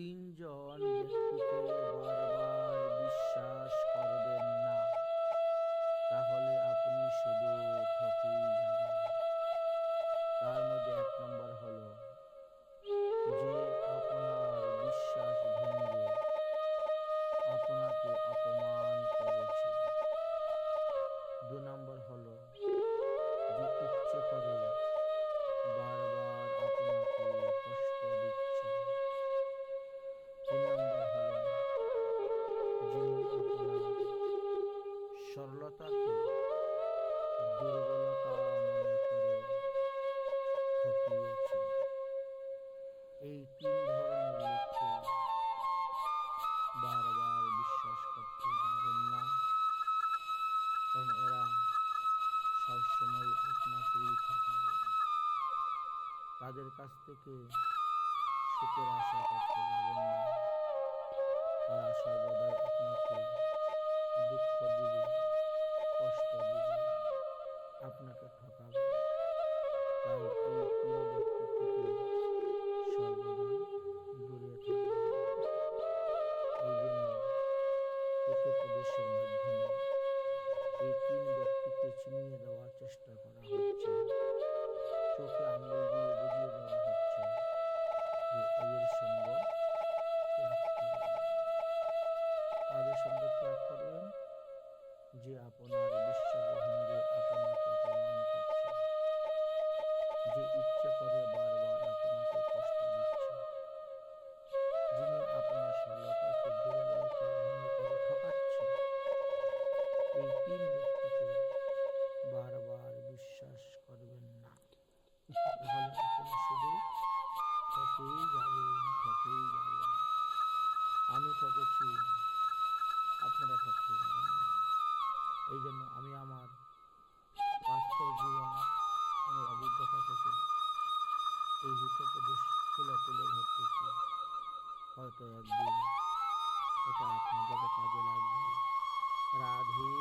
তিনজন ব্যক্তিকে বারবার বিশ্বাস করবেন না। তাহলে আপনি শুধু ঠকেই যাবেন। তার মধ্যে এক নম্বর হলো যে আপনার বিশ্বাস ভেঙে আপনাকে অপমান করেছে। দু নম্বর সরলতাকে দুর্বলতা মনে করে ঠকিয়েছে এই তিন ধরনের লোককে বারবার বিশ্বাস করতে যাবেন না। কারণ এরা সবসময় আপনাকেই ঠকাবে। তাদের কাছ থেকে সুখের আশা করতে যাবেন না। তারা সর্বদাই আপনার আপনাকে অপমান করছে। যে ইচ্ছে করে বারবার আপনাকে কষ্ট দিচ্ছে। যিনি আপনার সরলতাকে দুর্বলতা করে ঠকাচ্ছে এই তিন ব্যক্তিকে বারবার বিশ্বাস করবেন না। আমি ঠকেছি আপনারা ঠকতে যাবেন না। এই জন্য আমি আমার বাস্তব জীবন আমার অভিজ্ঞতা থেকে এই হিতোপদেশ তুলে তুলে ধরতেছি। হয়তো একদিন এটা আপনাদের কাজে লাগবে। রাধে